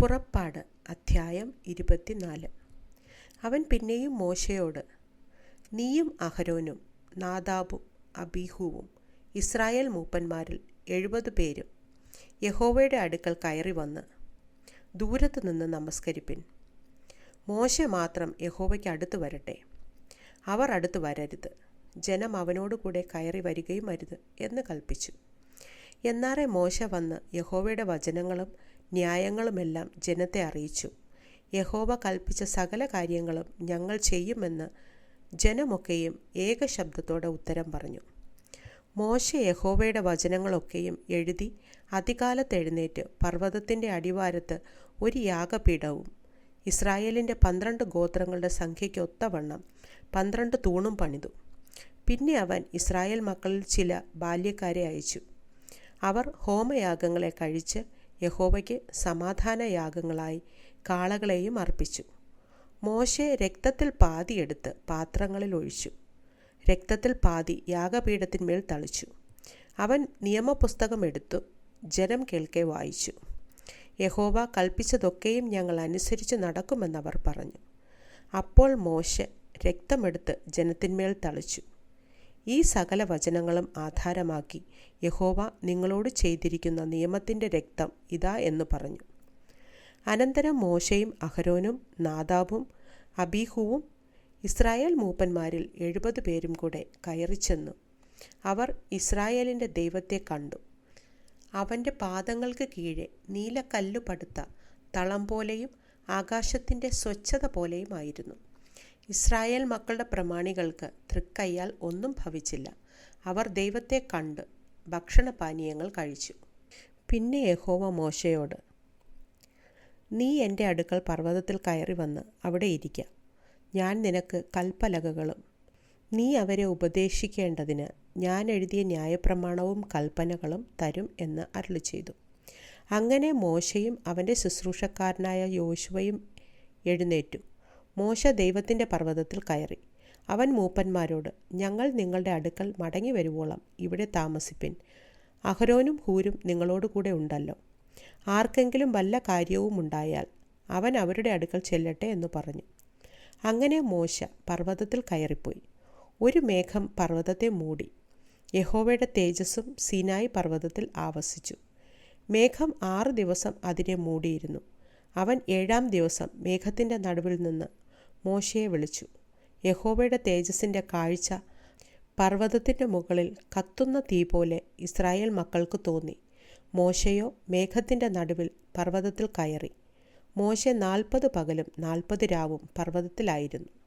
പുറപ്പാട് അധ്യായം ഇരുപത്തിനാല്. അവൻ പിന്നെയും മോശയോട് നീയും അഹരോനും നാദാബും അബീഹുവും ഇസ്രായേൽ മൂപ്പന്മാരിൽ എഴുപത് പേരും യഹോവയുടെ അടുക്കൽ കയറി വന്ന് ദൂരത്ത് നിന്ന് നമസ്കരിപ്പിൻ. മോശ മാത്രം യഹോവയ്ക്ക് അടുത്ത് വരട്ടെ. അവർ അടുത്ത് വരരുത്. ജനം അവനോട് കൂടെ കയറി വരികയും അരുത് എന്ന് കൽപ്പിച്ചു. എന്നാറെ മോശ വന്ന് യഹോവയുടെ വചനങ്ങളും ന്യായങ്ങളുമെല്ലാം ജനത്തെ അറിയിച്ചു. യഹോവ കൽപ്പിച്ച സകല കാര്യങ്ങളും ഞങ്ങൾ ചെയ്യുമെന്ന് ജനമൊക്കെയും ഏകശബ്ദത്തോടെ ഉത്തരം പറഞ്ഞു. മോശ യഹോവയുടെ വചനങ്ങളൊക്കെയും എഴുതി അതികാലത്ത് എഴുന്നേറ്റ് പർവതത്തിന്റെ അടിവാരത്ത് ഒരു യാഗപീഠവും ഇസ്രായേലിന്റെ പന്ത്രണ്ട് ഗോത്രങ്ങളുടെ സംഖ്യയ്ക്ക് ഒത്തവണ്ണം പന്ത്രണ്ട് തൂണും പണിതു. പിന്നെ അവൻ ഇസ്രായേൽ മക്കളിൽ ചില ബാല്യക്കാരെ അയച്ചു. അവർ ഹോമയാഗങ്ങളെ കഴിച്ച് യഹോവയ്ക്ക് സമാധാന യാഗങ്ങളായി കാളകളെയും അർപ്പിച്ചു. മോശെ രക്തത്തിൽ പാതിയെടുത്ത് പാത്രങ്ങളിൽ ഒഴിച്ചു. രക്തത്തിൽ പാതി യാഗപീഠത്തിന്മേൽ തളിച്ചു. അവൻ നിയമപുസ്തകം എടുത്തു ജനം കേൾക്കെ വായിച്ചു. യഹോവ കൽപ്പിച്ചതൊക്കെയും ഞങ്ങൾ അനുസരിച്ച് നടക്കുമെന്നവർ പറഞ്ഞു. അപ്പോൾ മോശെ രക്തമെടുത്ത് ജനത്തിന്മേൽ തളിച്ചു. ഈ സകല വചനങ്ങളും ആധാരമാക്കി യഹോവ നിങ്ങളോട് ചെയ്തിരിക്കുന്ന നിയമത്തിന്റെ രക്തം ഇതാ എന്ന് പറഞ്ഞു. അനന്തരം മോശയും അഹരോനും നാദാബും അബീഹുവും ഇസ്രായേൽ മൂപ്പന്മാരിൽ എഴുപത് പേരും കൂടെ കയറിച്ചെന്നു അവർ ഇസ്രായേലിന്റെ ദൈവത്തെ കണ്ടു. അവന്റെ പാദങ്ങൾക്ക് കീഴെ നീലക്കല്ലു പടുത്ത തളം പോലെയും ആകാശത്തിന്റെ സ്വച്ഛത പോലെയുമായിരുന്നു ഇസ്രായേൽ മക്കളുടെ പ്രമാണികൾക്ക് തൃക്കയ്യാൽ ഒന്നും ഭവിച്ചില്ല. അവർ ദൈവത്തെ കണ്ട് ഭക്ഷണപാനീയങ്ങൾ കഴിച്ചു. പിന്നെ യഹോവ മോശയോട് നീ എന്റെ അടുക്കൽ പർവതത്തിൽ കയറി വന്ന് അവിടെ ഇരിക്കുക ഞാൻ നിനക്ക് കൽപ്പലകകളും നീ അവരെ ഉപദേശിക്കേണ്ടതിന് ഞാൻ എഴുതിയ ന്യായപ്രമാണവും കൽപ്പനകളും തരും എന്ന് അരുളി ചെയ്തു അങ്ങനെ മോശയും അവന്റെ ശുശ്രൂഷക്കാരനായ യോശുവയും എഴുന്നേറ്റു. മോശ ദൈവത്തിന്റെ പർവതത്തിൽ കയറി. അവൻ മൂപ്പന്മാരോട് ഞങ്ങൾ നിങ്ങളുടെ അടുക്കൽ മടങ്ങി വരുവോളം ഇവിടെ താമസിപ്പിൻ. അഹരോനും ഹൂരും നിങ്ങളോട് കൂടെ ഉണ്ടല്ലോ. ആർക്കെങ്കിലും വല്ല കാര്യവും ഉണ്ടായാൽ അവൻ അവരുടെ അടുക്കൽ ചെല്ലട്ടെ എന്ന് പറഞ്ഞു. അങ്ങനെ മോശ പർവതത്തിൽ കയറിപ്പോയി. ഒരു മേഘം പർവതത്തെ മൂടി. യഹോവയുടെ തേജസ്സും സീനായി പർവതത്തിൽ ആവസിച്ചു. മേഘം ആറ് ദിവസം അതിനെ മൂടിയിരുന്നു. അവൻ ഏഴാം ദിവസം മേഘത്തിന്റെ നടുവിൽ നിന്ന് മോശയെ വിളിച്ചു. യഹോബയുടെ തേജസ്സിന്റെ കാഴ്ച പർവതത്തിന്റെ മുകളിൽ കത്തുന്ന തീ പോലെ ഇസ്രായേൽ മക്കൾക്ക് തോന്നി. മോശയോ മേഘത്തിന്റെ നടുവിൽ പർവതത്തിൽ കയറി. മോശ നാൽപ്പത് പകലും നാൽപ്പത് രാവും പർവതത്തിലായിരുന്നു.